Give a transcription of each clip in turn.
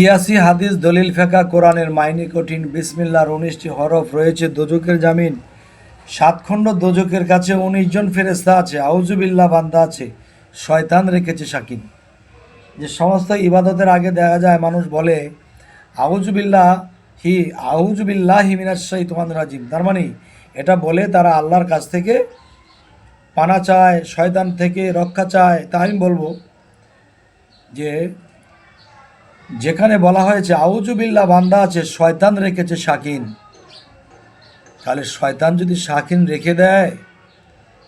ছিয়াশি হাদিস, দলিল ফেকা কোরআনের মাইনি কঠিন, বিসমিল্লার উনিশটি হরফ রয়েছে দোজকের জামিন। সাতখণ্ড দোজকের কাছে উনিশ জন ফেরেস্তা আছে আউজুবিল্লাহ বান্দা আছে, শয়তান রেখেছে সাকিন। যে সমস্ত ইবাদতের আগে দেখা যায়, মানুষ বলে আউজুবিল্লাহ হি আউজুবিল্লাহ হিমিনার তোমান রাজিম। তার মানে এটা বলে তারা আল্লাহর কাছ থেকে পানা চায়, শয়তান থেকে রক্ষা চায়। তা আমি বলব যে যেখানে বলা হয়েছে আউজুবিল্লা বান্দা আছে, শয়তান রেখেছে শাকিন। তাহলে শয়তান যদি শাকিন রেখে দেয়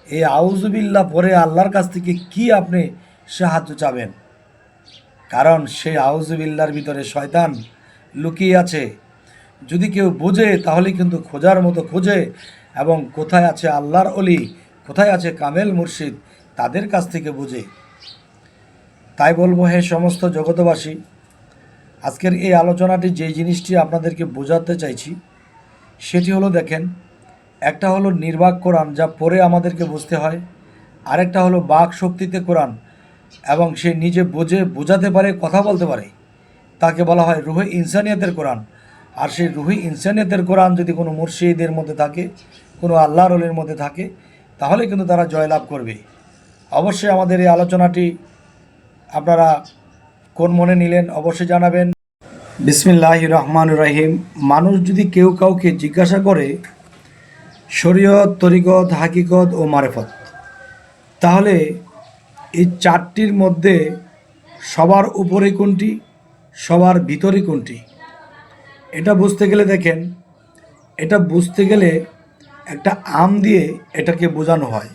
এই আউজুবিল্লা পরে আল্লাহর কাছ থেকে কি আপনি সাহায্য চাবেন? কারণ সেই আউজুবিল্লার ভিতরে শয়তান লুকিয়ে আছে। যদি কেউ বোঝে, তাহলে কিন্তু খোঁজার মতো খোঁজে এবং কোথায় আছে আল্লাহর অলি কোথায় আছে কামেল মুর্শিদ, তাদের কাছ থেকে বুঝে। তাই বলব, হে সমস্ত জগতবাসী আজকের এই আলোচনাটি যে জিনিসটি আপনাদেরকে বোঝাতে চাইছি, সেটি হলো দেখেন, একটা হলো নির্বাক কোরআন যা পড়ে আমাদেরকে বুঝতে হয়, আরেকটা হলো বাক শক্তিতে কোরআন এবং সে নিজে বোঝে, বোঝাতে পারে, কথা বলতে পারে। তাকে বলা হয় রুহে ইনসানিয়তের কোরআন। আর সেই রুহি ইনসানিয়তের কোরআন যদি কোনো মুর্শিদের মধ্যে থাকে, কোনো আল্লাহ অলির মধ্যে থাকে, তাহলে কিন্তু তারা জয়লাভ করবে। অবশ্যই আমাদের এই আলোচনাটি আপনারা কোন মনে নিলেন অবশ্যই জানাবেন। বিসমিল্লাহ রহমান রহিম। মানুষ যদি কেউ কাউকে জিজ্ঞাসা করে, শরীয়ত, তরিকত, হাকিকত ও মারেফত, তাহলে এই চারটির মধ্যে সবার উপরে কোনটি, সবার ভিতরে কোনটি? এটা বুঝতে গেলে দেখেন, এটা বুঝতে গেলে একটা আম দিয়ে এটাকে বোঝানো হয়।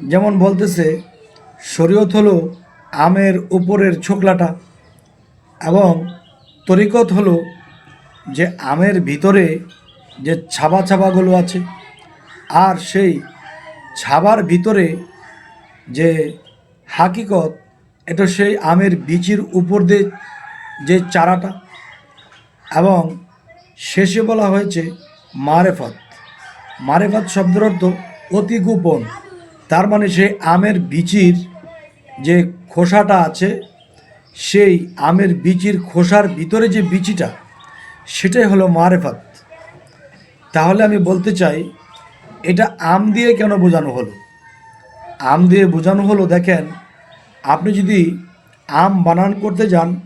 যেমন বলতেছে, শরীয়ত হলো আমের উপরের ছোকলাটা এবং তরিকত হলো যে আমের ভিতরে যে ছাবা ছাবাগুলো আছে আর সেই ছাবার ভিতরে যে হাকিকত, এটা সেই আমের বীচির উপর দিয়ে যে চারাটা এবং শেষে বলা হয়েছে মারেফত। মারেফত শব্দের অর্থ অতি গোপন। তার মানে সেই আমের বীচির যে খোসাটা আছে, সেই আমের বিচির খোসার ভিতরে যে বিচিটা, সেটাই হলো মারেফত। তাহলে আমি বলতে চাই, এটা আম দিয়ে কেন বোঝানো হলো? আম দিয়ে বোঝানো হলো, দেখেন, আপনি যদি আম বানান করতে যান,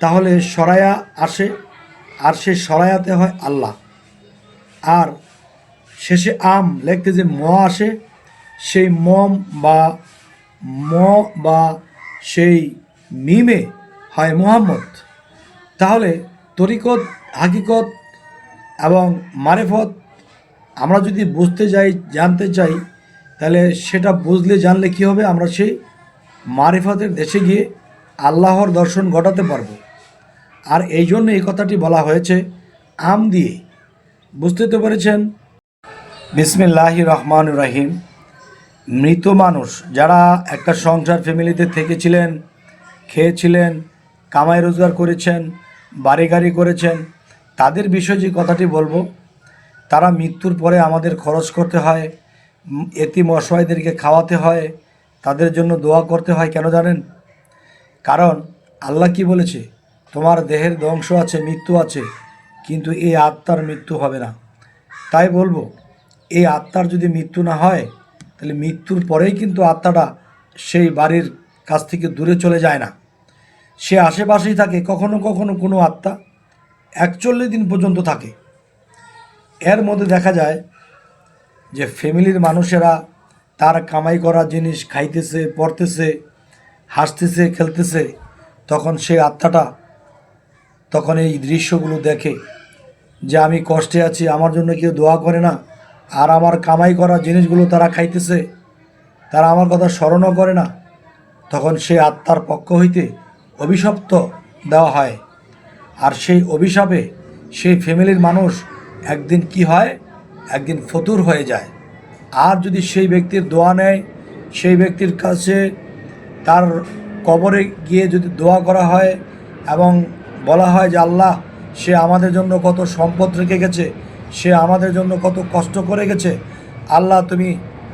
তাহলে সরায়া আসে, আর সে সরায়াতে হয় আল্লাহ। আর শেষে আম, লেখতে যে ম আসে, সেই মম বা ম বা সেই মিমে, হয় মোহাম্মদ। তাহলে তরিকত, হাকিকত এবং মারেফত আমরা যদি বুঝতে যাই, জানতে চাই, তাহলে সেটা বুঝলে, জানলে কি হবে? আমরা সেই মারেফতের দেশে গিয়ে আল্লাহর দর্শন ঘটাতে পারব। আর এই জন্য এই কথাটি বলা হয়েছে, আম দিয়ে। বুঝতে তো পেরেছেন? বিসমিল্লাহ রহমান রাহিম। মৃত মানুষ যারা একটা সংসার ফ্যামিলিতে থেকেছিলেন খেয়েছিলেন কামাই রোজগার করেছেন বাড়ি গাড়ি করেছেন তাদের বিষয়ে যে কথাটি বলব তারা মৃত্যুর পরে আমাদের খরচ করতে হয় উম, এতিম অসহায়দেরকে খাওয়াতে হয় তাদের জন্য দোয়া করতে হয় কেন জানেন? কারণ আল্লাহ কি বলেছে? তোমার দেহের ধ্বংস আছে মৃত্যু আছে কিন্তু এই আত্মার মৃত্যু হবে না। তাই বলব এই আত্মার যদি মৃত্যু না হয় তাহলে মৃত্যুর পরেই কিন্তু আত্মাটা সেই বাড়ির কাছ থেকে দূরে চলে যায় না। সে আশেপাশেই থাকে, কখনো কখনো কোনো আত্মা একচল্লিশ দিন পর্যন্ত থাকে। এর মধ্যে দেখা যায় যে ফ্যামিলির মানুষেরা তার কামাই করা জিনিস খাইতেছে, পড়তেছে, হাসতেছে, খেলতেছে, তখন সে আত্মাটা তখন এই দৃশ্যগুলো দেখে যে আমি কষ্টে আছি, আমার জন্য কেউ দোয়া করে না আর আমার কামাই করা জিনিসগুলো তারা খাইতেছে, তারা আমার কথা স্মরণও করে না। তখন সে আত্মার পক্ষ হইতে অভিশপ্ত দেওয়া হয়। আর সেই অভিশাপে সেই ফ্যামিলির মানুষ একদিন কি হয়? একদিন ফতুর হয়ে যায়। আর যদি সেই ব্যক্তির দোয়া নেয়, সেই ব্যক্তির কাছে তার কবরে গিয়ে যদি দোয়া করা হয় এবং বলা হয় যে, আল্লাহ, সে আমাদের জন্য কত সম্পদ রেখে গেছে সে আমাদের জন্য কত কষ্ট করে গেছে। আল্লাহ, তুমি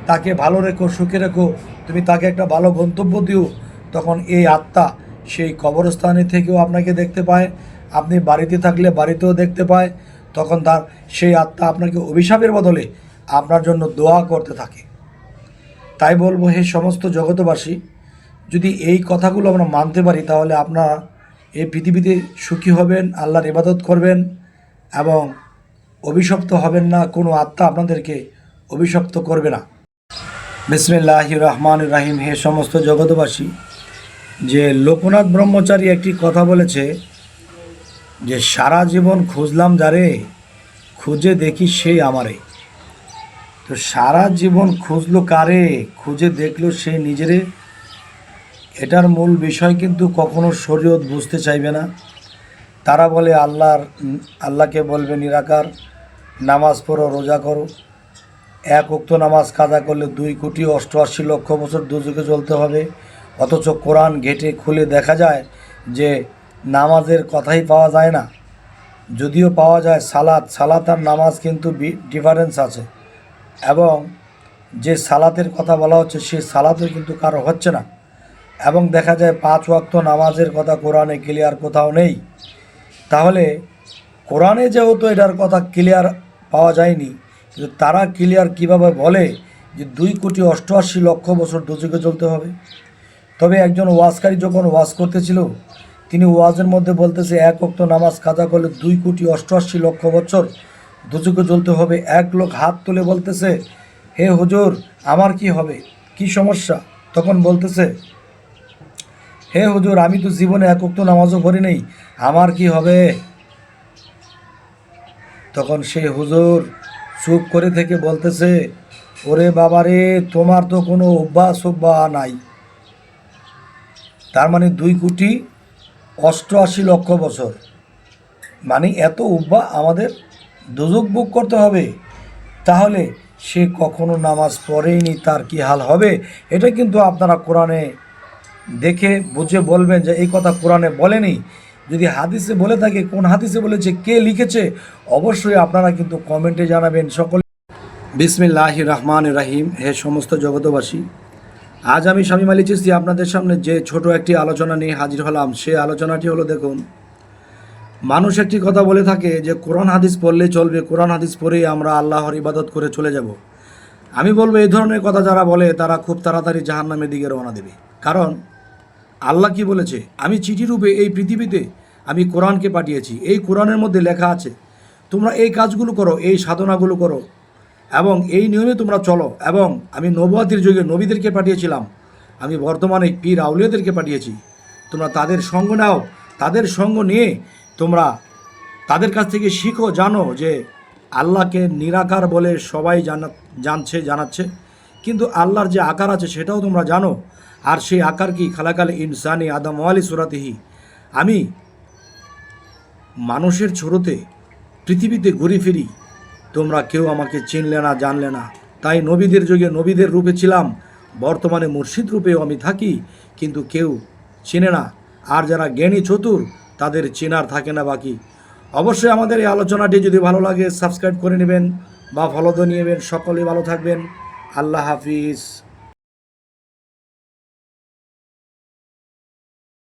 তাকে ভালো রেখো, সুখে রেখো, তুমি তাকে একটা ভালো গন্তব্য দিও। তখন এই আত্মা সেই কবরস্থানে থেকেও আপনাকে দেখতে পায়। আপনি বাড়িতে থাকলে বাড়িতেও দেখতে পায়। তখন তার সেই আত্মা আপনাকে অভিশাপের বদলে আপনার জন্য দোয়া করতে থাকে। তাই বলব, হে সমস্ত জগতবাসী যদি এই কথাগুলো আমরা মানতে পারি, তাহলে আপনারা এই পৃথিবীতে সুখী হবেন, আল্লাহর ইবাদত করবেন এবং অভিশপ্ত হবেন না, কোনো আত্মা আপনাদেরকে অভিশপ্ত করবে না। বিসমিল্লাহ রহমান রাহিম হে সমস্ত জগতবাসী যে লোকনাথ ব্রহ্মচারী একটি কথা বলেছে যে, সারা জীবন খুঁজলাম যারে, খুঁজে দেখি সেই আমারে। তো সারা জীবন খুঁজলো কারে, খুঁজে দেখল সে নিজেরে? এটার মূল বিষয় কিন্তু কখনো শরীয়ত বুঝতে চাইবে না। তারা বলে, আল্লাহর, আল্লাহকে বলবে নিরাকার। নামাজ পড়ো, রোজা করো। এক উক্ত নামাজ কাদা করলে দুই কোটি অষ্টআশি লক্ষ বছর দুযুগে চলতে হবে। অথচ কোরআন ঘেটে খুলে দেখা যায় যে নামাজের কথাই পাওয়া যায় না। যদিও পাওয়া যায় সালাত সালাত আর নামাজ কিন্তু ডিফারেন্স আছে। এবং যে সালাতের কথা বলা হচ্ছে সেই সালাতের কিন্তু কারও হচ্ছে না। এবং দেখা যায় পাঁচ ওয়াক্ত নামাজের কথা কোরআনে ক্লিয়ার কোথাও নেই। তাহলে কোরআনে যেহেতু এটার কথা ক্লিয়ার পাওয়া যায়নি। কিন্তু তারা ক্লিয়ার কীভাবে বলে যে দুই কোটি অষ্টআশি লক্ষ বছর দুযুগে চলতে হবে? তবে একজন ওয়াজকারী যখন ওয়াজ করতেছিল, তিনি ওয়াজের মধ্যে বলতেছে, এক অক্ত নামাজ কাজা করলে দুই কোটি অষ্টআশি লক্ষ বছর দুযুগে চলতে হবে। এক লোক হাত তুলে বলতেছে, হে হুজুর, আমার কি হবে? কি সমস্যা? তখন বলতেছে, হে হুজুর, আমি তো জীবনে এক অক্ত নামাজও পড়ি নেই, আমার কি হবে? তখন সে হুজুর চুপ করে থেকে বলতেছে, ওরে বাবারে, তোমার তো কোনো অভ্যাস অভ্যাস নাই। তার মানে দুই কোটি অষ্টআশি লক্ষ বছর। মানে এত উব্বা আমাদের দুযোগ বুক করতে হবে। তাহলে সে কখনো নামাজ পড়েইনি তার কি হাল হবে? এটা কিন্তু আপনারা কোরআনে দেখে বুঝে বলবেন যে এই কথা কোরআনে বলেনি। যদি হাদিসে বলে থাকে, কোন হাদিসে বলেছে, কে লিখেছে, অবশ্যই আপনারা কিন্তু কমেন্টে জানাবেন। সকল বিসমিল্লাহ রহমান রাহিম। হে সমস্ত জগতবাসী আজ আমি স্বামী মালি চিস্তি আপনাদের সামনে যে ছোট একটি আলোচনা নিয়ে হাজির হলাম। সে আলোচনাটি হলো, দেখুন, মানুষ একটি কথা বলে থাকে যে, কোরআন হাদিস পড়লে চলবে, কোরআন হাদিস পড়েই আমরা আল্লাহর ইবাদত করে চলে যাব। আমি বলব, এই ধরনের কথা যারা বলে, তারা খুব তাড়াতাড়ি জাহান্নামের দিকে রওনা দেবে। কারণ আল্লাহ কি বলেছে? আমি চিঠি রূপে এই পৃথিবীতে আমি কোরআনকে পাঠিয়েছি। এই কোরআনের মধ্যে লেখা আছে, তোমরা এই কাজগুলো করো, এই সাধনাগুলো করো এবং এই নিয়মে তোমরা চলো এবং আমি নবুয়াতির যুগে নবীদেরকে পাঠিয়েছিলাম। আমি বর্তমানে পীর আউলিয়াদেরকে পাঠিয়েছি। তোমরা তাদের সঙ্গ নাও। তাদের সঙ্গ নিয়ে তোমরা তাদের কাছ থেকে শিখো, জানো যে আল্লাহকে নিরাকার বলে সবাই জানা, জানছে, জানাচ্ছে। কিন্তু আল্লাহর যে আকার আছে সেটাও তোমরা জানো। আর সেই আকার কি খালাকাল ইনসানি আদম ওয়ালি সুরাতিহি? আমি মানুষের ছোড়তে পৃথিবীতে ঘুরে ফিরি, তোমরা কেউ আমাকে চিনলে না, জানলে না। তাই নবীদের যুগে নবীদের রূপে ছিলাম, বর্তমানে মুর্শিদ রূপেও আমি থাকি, কিন্তু কেউ চেনে না। আর যারা জ্ঞানী চতুর, তাদের চেনার থাকে না বাকি। অবশ্যই আমাদের এই আলোচনাটি যদি ভালো লাগে, সাবস্ক্রাইব করে নেবেন বা ফলো দিয়ে নেবেন। সকলে ভালো থাকবেন। আল্লাহ হাফিজ।